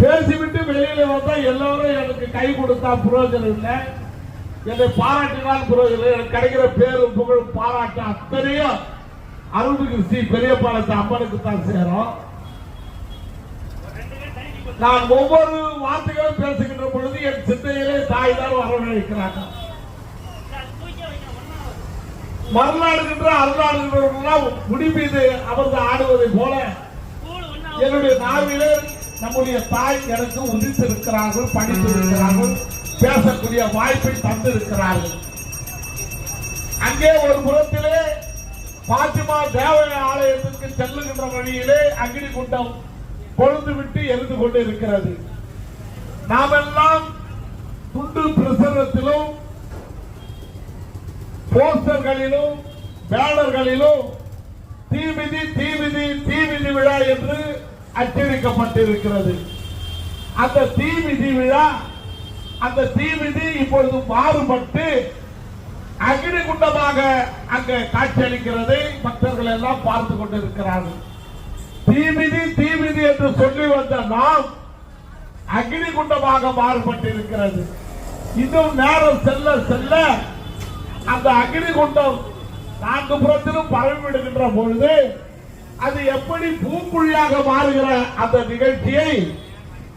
பேசிவிட்டு வெளியில வந்தா எல்லாரும் எனக்கு கை கொடுத்தா புரோஜனம் இல்லை. என்னை பாராட்டினால் புரோஜனம் எனக்கு கிடைக்கிற பேரும் புகழ் பாராட்டு அத்தனையும் அருள்மிகு ஸ்ரீ பெரியபாளையத்து அம்மனுக்கு தான் சேரும். நான் ஒவ்வொரு வார்த்தைகளும் பேசுகின்ற பொழுது என் சிந்தையிலே தாய் தான் வரவழைக்கிறாங்க மறுநாடுகின்ற அருளாடுகின்றவர்களாம் முடிமீது அமர்ந்து ஆடுவதை போல என்னுடைய நாவிலே நம்முடைய தாய் எனக்கு உதித்திருக்கிறார்கள் படித்திருக்கிறார்கள் பேசக்கூடிய வாய்ப்பை தந்திருக்கிறார்கள். அங்கே ஒரு புறத்திலே பாத்திமா தேவய ஆலயத்திற்கு செல்லுகின்ற வழியிலே அக்னி குண்டம் பொழுது விட்டு எரிந்து கொண்டு இருக்கிறது நாமெல்லாம் துண்டு பிரசுரத்திலும் போஸ்டர்களிலும் பேனர்களிலும் தீமிதி தீமிதி தீமிதி விழா என்று அச்சடிக்கப்பட்டிருக்கிறது அந்த தீமிதி விழா அந்த தீமிதி இப்பொழுது மாறுபட்டு அக்னி குண்டமாக அங்கே காட்சியளிக்கிறதை. பக்தர்கள் எல்லாம் பார்த்து கொண்டிருக்கிறார்கள். தீமிதி தீமிதி என்று சொல்லி வந்த நாம் அக்னி குண்டமாக மாறுபட்டிருக்கிறது. இன்னும் நேரம் செல்ல செல்ல அந்த அக்னி குண்டம் நான்கு புறத்திலும் பரவி பொழுது அது எப்படி பூக்குழியாக மாறுகிற அந்த நிகழ்ச்சியை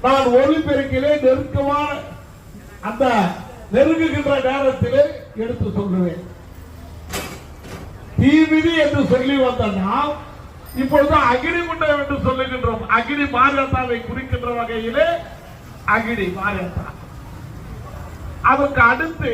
நான் ஒளிபெருக்கிலே நெருக்கமான அந்த நெருங்குகின்ற நேரத்திலே எடுத்து சொல்லுவேன். தீவிதி என்று சொல்லி வந்த நாம் இப்பொழுது அக்னிகுண்டம் என்று சொல்லுகின்றோம். அக்னி மாரியத்தாவை குறிக்கின்ற வகையிலே அக்னி மாரியத்தா அதற்கு அடுத்து